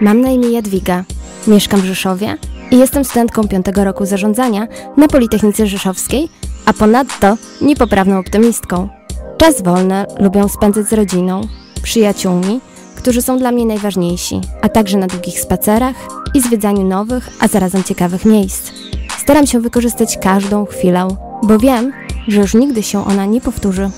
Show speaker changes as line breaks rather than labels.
Mam na imię Jadwiga, mieszkam w Rzeszowie i jestem studentką piątego roku zarządzania na Politechnice Rzeszowskiej, a ponadto niepoprawną optymistką. Czas wolny lubię spędzać z rodziną, przyjaciółmi, którzy są dla mnie najważniejsi, a także na długich spacerach i zwiedzaniu nowych, a zarazem ciekawych miejsc. Staram się wykorzystać każdą chwilę, bo wiem, że już nigdy się ona nie powtórzy.